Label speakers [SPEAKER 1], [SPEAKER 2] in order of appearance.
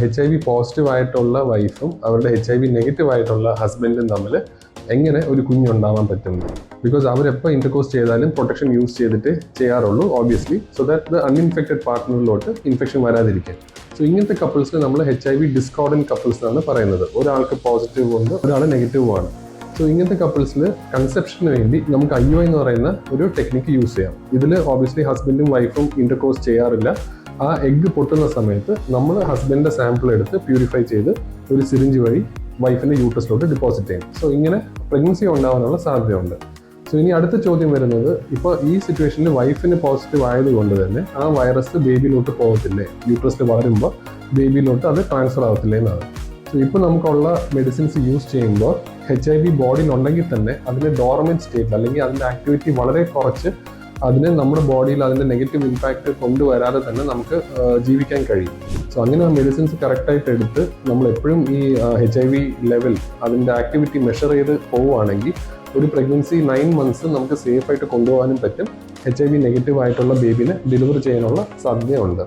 [SPEAKER 1] H I V positive ആയിട്ടുള്ള വൈഫും അവരുടെ എച്ച് ഐ വി നെഗറ്റീവ് ആയിട്ടുള്ള ഹസ്ബൻഡും തമ്മിൽ എങ്ങനെ ഒരു കുഞ്ഞുണ്ടാവാൻ പറ്റും? ബിക്കോസ് അവരെപ്പോൾ ഇന്റർകോസ് ചെയ്താലും പ്രൊട്ടക്ഷൻ യൂസ് ചെയ്തിട്ട് ചെയ്യാറുള്ളൂ obviously so that the uninfected പാർട്ട്ണറിലോട്ട് infection വരാതിരിക്കാൻ. സോ ഇങ്ങനത്തെ കപ്പിൾസിന് നമ്മൾ H I V discordant couples എന്നാണ് പറയുന്നത്. ഒരാൾക്ക് പോസിറ്റീവ് ഉണ്ട് ഒരാൾ നെഗറ്റീവ് ആണ്. സോ ഇങ്ങനത്തെ കപ്പിൾസിൽ കൺസെപ്ഷന് വേണ്ടി നമുക്ക് ഐ എന്ന് പറയുന്ന ഒരു ടെക്നിക്ക് യൂസ് ചെയ്യാം. ഇതിൽ ഓബിയസ്ലി ഹസ്ബൻഡും വൈഫും ഇന്റർകോസ് ചെയ്യാറില്ല. ആ എഗ്ഗ് പൊട്ടുന്ന സമയത്ത് നമ്മൾ ഹസ്ബൻഡിന്റെ സാമ്പിൾ എടുത്ത് പ്യൂരിഫൈ ചെയ്ത് ഒരു സിറിഞ്ച് വഴി വൈഫിന്റെ യൂട്ടസിലോട്ട് ഡിപ്പോസിറ്റ് ചെയ്യും സോ ഇങ്ങനെ പ്രഗ്നൻസി ഉണ്ടാവാനുള്ള സാധ്യതയുണ്ട്. സോ ഇനി അടുത്ത ചോദ്യം വരുന്നത് ഇപ്പോൾ ഈ സിറ്റുവേഷനിൽ വൈഫിന് പോസിറ്റീവ് ആയതുകൊണ്ട് തന്നെ ആ വൈറസ് ബേബിയിലോട്ട് പോകത്തില്ലേ? യൂട്രസിൽ വളരുമ്പോൾ ബേബിയിലോട്ട് അത് ട്രാൻസ്ഫർ ആവത്തില്ലേ എന്നാണ്. സോ ഇപ്പോൾ നമുക്കുള്ള മെഡിസിൻസ് യൂസ് ചെയ്യുമ്പോൾ എച്ച് ഐ വി ബോഡിയിൽ ഉണ്ടെങ്കിൽ തന്നെ അതിന്റെ ഡോർമെന്റ് സ്റ്റേറ്റിൽ അല്ലെങ്കിൽ അതിന്റെ ആക്ടിവിറ്റി വളരെ കുറച്ച് അതിന് നമ്മുടെ ബോഡിയിൽ അതിന്റെ നെഗറ്റീവ് ഇമ്പാക്റ്റ് കൊണ്ടുവരാതെ തന്നെ നമുക്ക് ജീവിക്കാൻ കഴിയും. സോ അങ്ങനെ ആ മെഡിസിൻസ് കറക്റ്റായിട്ട് എടുത്ത് നമ്മൾ എപ്പോഴും ഈ എച്ച് ഐ വി ലെവൽ അതിന്റെ ആക്ടിവിറ്റി മെഷർ ചെയ്ത് പോവുകയാണെങ്കിൽ ഒരു പ്രഗ്നൻസി നയൻ മന്ത്സ് നമുക്ക് സേഫായിട്ട് കൊണ്ടുപോകാനും പറ്റും. എച്ച് ഐ വി നെഗറ്റീവ് ആയിട്ടുള്ള ബേബിനെ ഡെലിവർ ചെയ്യാനുള്ള സാധ്യതയുണ്ട്.